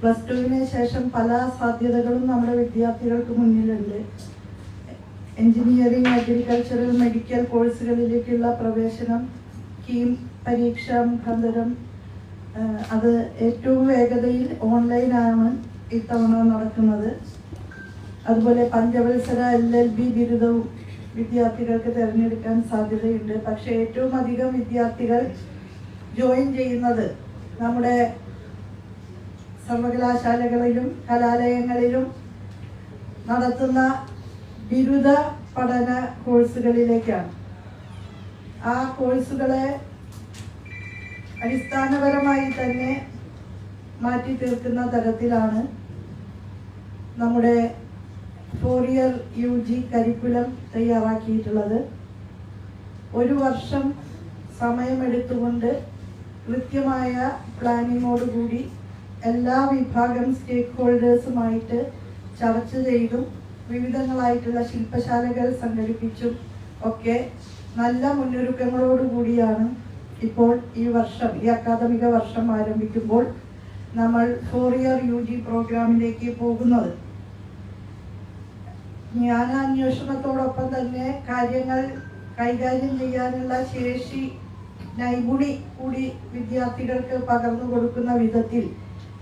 Plus ടുവിന് ശേഷം പല സാധ്യതകളും നമ്മുടെ വിദ്യാർത്ഥികൾക്ക് മുന്നിലുണ്ട്. എഞ്ചിനീയറിംഗ് അഗ്രികൾച്ചറൽ മെഡിക്കൽ കോഴ്സുകളിലേക്കുള്ള പ്രവേശനം കീം പരീക്ഷ മുഖാന്തരം അത് ഏറ്റവും വേഗതയിൽ ഓൺലൈനാണ് ഇത്തവണ നടക്കുന്നത്. അതുപോലെ പഞ്ചവത്സര എൽ എൽ ബി ബിരുദവും വിദ്യാർത്ഥികൾക്ക് തിരഞ്ഞെടുക്കാൻ സാധ്യതയുണ്ട്. പക്ഷേ ഏറ്റവും അധികം വിദ്യാർത്ഥികൾ ജോയിൻ ചെയ്യുന്നത് നമ്മുടെ സർവകലാശാലകളിലും കലാലയങ്ങളിലും നടത്തുന്ന ബിരുദ പഠന കോഴ്സുകളിലേക്കാണ്. ആ കോഴ്സുകളെ അടിസ്ഥാനപരമായി തന്നെ മാറ്റി തീർക്കുന്ന തരത്തിലാണ് നമ്മുടെ four year U G curriculum തയ്യാറാക്കിയിട്ടുള്ളത്. ഒരു വർഷം സമയമെടുത്തുകൊണ്ട് കൃത്യമായ പ്ലാനിങ്ങോടുകൂടി എല്ലാ വിഭാഗം സ്റ്റേക്ക് ഹോൾഡേഴ്സുമായിട്ട് ചർച്ച ചെയ്തും വിവിധങ്ങളായിട്ടുള്ള ശില്പശാലകൾ സംഘടിപ്പിച്ചും ഒക്കെ നല്ല മുന്നൊരുക്കങ്ങളോടുകൂടിയാണ് ഇപ്പോൾ ഈ വർഷം ഈ അക്കാദമിക വർഷം ആരംഭിക്കുമ്പോൾ നമ്മൾ ഫോർ ഇയർ യു ജി പ്രോഗ്രാമിലേക്ക് പോകുന്നത്. ജ്ഞാനാന്വേഷണത്തോടൊപ്പം തന്നെ കാര്യങ്ങൾ കൈകാര്യം ചെയ്യാനുള്ള ശേഷി നൈപുണി കൂടി വിദ്യാർത്ഥികൾക്ക് പകർന്നു കൊടുക്കുന്ന വിധത്തിൽ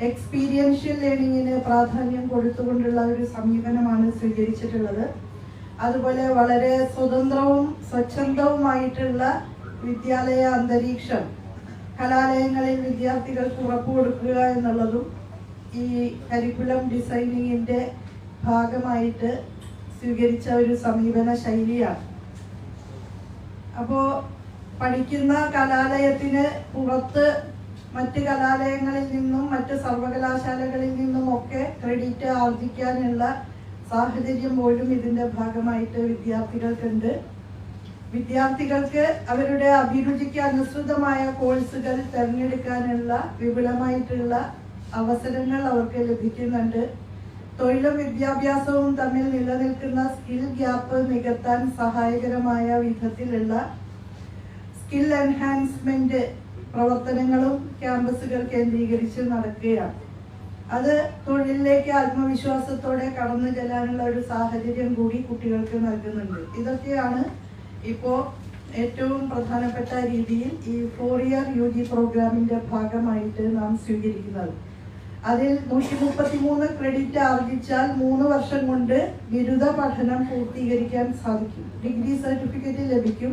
എക്സ്പീരിയൻഷ്യൽ ലേണിങ്ങിന് പ്രാധാന്യം കൊടുത്തുകൊണ്ടുള്ള ഒരു സമീപനമാണ് സ്വീകരിച്ചിട്ടുള്ളത്. അതുപോലെ വളരെ സ്വതന്ത്രവും സ്വച്ഛന്തവുമായിട്ടുള്ള വിദ്യാലയ അന്തരീക്ഷം കലാലയങ്ങളിൽ വിദ്യാർത്ഥികൾക്ക് ഉറപ്പു കൊടുക്കുക എന്നുള്ളതും ഈ കരിക്കുലം ഡിസൈനിങ്ങിന്റെ ഭാഗമായിട്ട് സ്വീകരിച്ച ഒരു സമീപന ശൈലിയാണ്. അപ്പോൾ പഠിക്കുന്ന കലാലയത്തിന് പുറത്ത് മറ്റ് കലാലയങ്ങളിൽ നിന്നും മറ്റ് സർവകലാശാലകളിൽ നിന്നും ഒക്കെ ക്രെഡിറ്റ് ആർജിക്കാനുള്ള സാഹചര്യം പോലും ഇതിന്റെ ഭാഗമായിട്ട് വിദ്യാർത്ഥികൾക്കുണ്ട്. വിദ്യാർത്ഥികൾക്ക് അവരുടെ അഭിരുചിക്ക് അനുസൃതമായ കോഴ്സുകൾ തിരഞ്ഞെടുക്കാനുള്ള വിപുലമായിട്ടുള്ള അവസരങ്ങൾ അവർക്ക് ലഭിക്കുന്നുണ്ട്. തൊഴിലും വിദ്യാഭ്യാസവും തമ്മിൽ നിലനിൽക്കുന്ന സ്കിൽ ഗ്യാപ്പ് നികത്താൻ സഹായകരമായ വിധത്തിലുള്ള സ്കിൽ എൻഹാൻസ്മെന്റ് പ്രവർത്തനങ്ങളും ക്യാമ്പസുകൾ കേന്ദ്രീകരിച്ച് നടക്കുകയാണ്. അത് തൊഴിലിലേക്ക് ആത്മവിശ്വാസത്തോടെ കടന്നു ചെല്ലാനുള്ള ഒരു സാഹചര്യം കൂടി കുട്ടികൾക്ക് നൽകുന്നുണ്ട്. ഇതൊക്കെയാണ് ഇപ്പോൾ ഏറ്റവും പ്രധാനപ്പെട്ട രീതിയിൽ ഈ ഫോർ ഇയർ യു ജി പ്രോഗ്രാമിന്റെ ഭാഗമായിട്ട് നാം സ്വീകരിക്കുന്നത്. അതിൽ നൂറ്റി മുപ്പത്തി മൂന്ന് ക്രെഡിറ്റ് ആർജിച്ചാൽ മൂന്ന് വർഷം കൊണ്ട് ബിരുദ പഠനം പൂർത്തീകരിക്കാൻ സാധിക്കും. ഡിഗ്രി സർട്ടിഫിക്കറ്റ് ലഭിക്കും.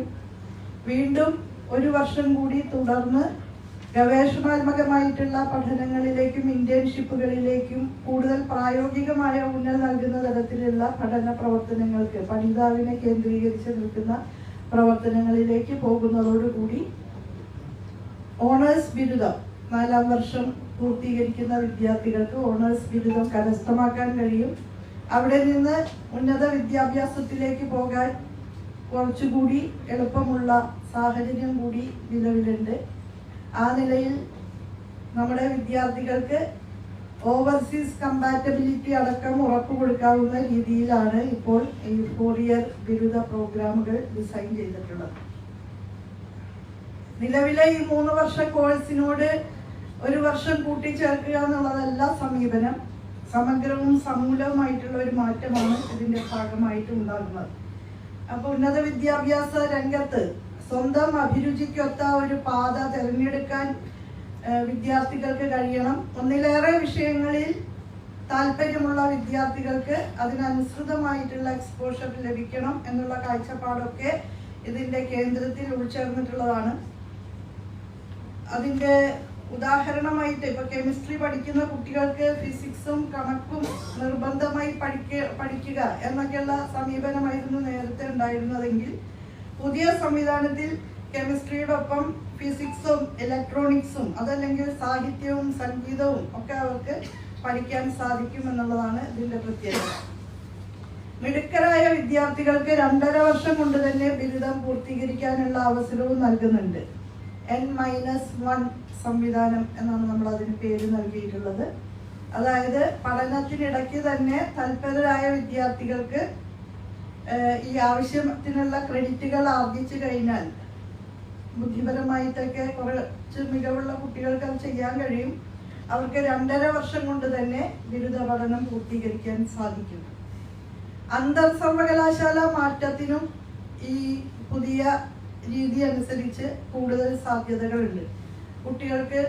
വീണ്ടും ഒരു വർഷം കൂടി തുടർന്ന് ഗവേഷണാത്മകമായിട്ടുള്ള പഠനങ്ങളിലേക്കും ഇന്റേൺഷിപ്പുകളിലേക്കും കൂടുതൽ പ്രായോഗികമായ ഊന്നൽ നൽകുന്ന തരത്തിലുള്ള പഠന പ്രവർത്തനങ്ങൾക്ക് പഠിതാവിനെ കേന്ദ്രീകരിച്ച് നിൽക്കുന്ന പ്രവർത്തനങ്ങളിലേക്ക് പോകുന്നതോടുകൂടി ഓണേഴ്സ് ബിരുദം നാലാം വർഷം പൂർത്തീകരിക്കുന്ന വിദ്യാർത്ഥികൾക്ക് ഓണേഴ്സ് ബിരുദം കരസ്ഥമാക്കാൻ കഴിയും. അവിടെ നിന്ന് ഉന്നത വിദ്യാഭ്യാസത്തിലേക്ക് പോകാൻ കുറച്ചുകൂടി എളുപ്പമുള്ള സാഹചര്യം കൂടി നിലവിലുണ്ട്. ആ നിലയിൽ നമ്മുടെ വിദ്യാർത്ഥികൾക്ക് ഓവർസീസ് കമ്പാറ്റബിലിറ്റി അടക്കം ഉറപ്പു കൊടുക്കാവുന്ന രീതിയിലാണ് ഇപ്പോൾ ഈ ഫോർ ഇയർ ബിരുദ പ്രോഗ്രാമുകൾ ഡിസൈൻ ചെയ്തിട്ടുള്ളത്. നിലവിലെ ഈ മൂന്ന് വർഷ കോഴ്സിനോട് ഒരു വർഷം കൂട്ടിച്ചേർക്കുക എന്നുള്ളതല്ല സമീപനം. സമഗ്രവും സമൂലവുമായിട്ടുള്ള ഒരു മാറ്റമാണ് ഇതിന്റെ ഭാഗമായിട്ട് ഉണ്ടാകുന്നത്. അപ്പൊ ഉന്നത വിദ്യാഭ്യാസ രംഗത്ത് സ്വന്തം അഭിരുചിക്കൊത്ത ഒരു പാത തിരഞ്ഞെടുക്കാൻ വിദ്യാർത്ഥികൾക്ക് കഴിയണം. ഒന്നിലേറെ വിഷയങ്ങളിൽ താല്പര്യമുള്ള വിദ്യാർത്ഥികൾക്ക് അതിനനുസൃതമായിട്ടുള്ള എക്സ്പോഷർ ലഭിക്കണം എന്നുള്ള കാഴ്ചപ്പാടൊക്കെ ഇതിന്റെ കേന്ദ്രത്തിൽ ഉൾച്ചേർന്നിട്ടുള്ളതാണ്. അതിന്റെ ഉദാഹരണമായിട്ട് ഇപ്പൊ കെമിസ്ട്രി പഠിക്കുന്ന കുട്ടികൾക്ക് ഫിസിക്സും കണക്കും നിർബന്ധമായി പഠിക്ക പഠിക്കുക എന്നൊക്കെയുള്ള സമീപനമായിരുന്നു നേരത്തെ ഉണ്ടായിരുന്നതെങ്കിൽ പുതിയ സംവിധാനത്തിൽ കെമിസ്ട്രിയോടൊപ്പം ഫിസിക്സും ഇലക്ട്രോണിക്സും അതല്ലെങ്കിൽ സാഹിത്യവും സംഗീതവും ഒക്കെ അവർക്ക് പഠിക്കാൻ സാധിക്കും എന്നുള്ളതാണ് ഇതിന്റെ പ്രത്യേകത. മിടുക്കരായ വിദ്യാർത്ഥികൾക്ക് രണ്ടര വർഷം കൊണ്ട് തന്നെ ബിരുദം പൂർത്തീകരിക്കാനുള്ള അവസരവും നൽകുന്നുണ്ട്. എൻ മൈനസ് വൺ സംവിധാനം എന്നാണ് നമ്മൾ അതിന് പേര് നൽകിയിട്ടുള്ളത്. അതായത് പഠനത്തിനിടയ്ക്ക് തന്നെ തൽപരരായ വിദ്യാർത്ഥികൾക്ക് ഈ ആവശ്യത്തിനുള്ള ക്രെഡിറ്റുകൾ ആർജിച്ചു കഴിഞ്ഞാൽ ബുദ്ധിപരമായിട്ടൊക്കെ കുറച്ച് മികവുള്ള കുട്ടികൾക്ക് അത് ചെയ്യാൻ കഴിയും. അവർക്ക് രണ്ടര വർഷം കൊണ്ട് തന്നെ ബിരുദ പഠനം പൂർത്തീകരിക്കാൻ സാധിക്കും. അന്തർ സർവകലാശാല മാറ്റത്തിനും ഈ പുതിയ രീതി അനുസരിച്ച് കൂടുതൽ സാധ്യതകളുണ്ട്. കുട്ടികൾക്ക്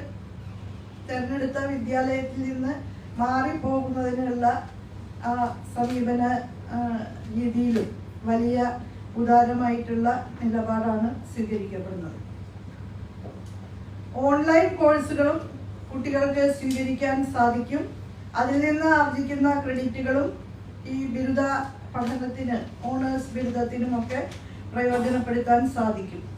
തിരഞ്ഞെടുത്ത വിദ്യാലയത്തിൽ നിന്ന് മാറിപ്പോകുന്നതിനുള്ള ആ, സമീപന രീതിയിലും വലിയ ഉദാരമായിട്ടുള്ള നിലപാടാണ് സ്വീകരിക്കപ്പെടുന്നത്. ഓൺലൈൻ കോഴ്സുകളും കുട്ടികൾക്ക് സ്വീകരിക്കാൻ സാധിക്കും. അതിൽ നിന്ന് ആർജിക്കുന്ന ക്രെഡിറ്റുകളും ഈ ബിരുദ പഠനത്തിന് ഓണേഴ്സ് ബിരുദത്തിനുമൊക്കെ പ്രയോജനപ്പെടുത്താൻ സാധിക്കും.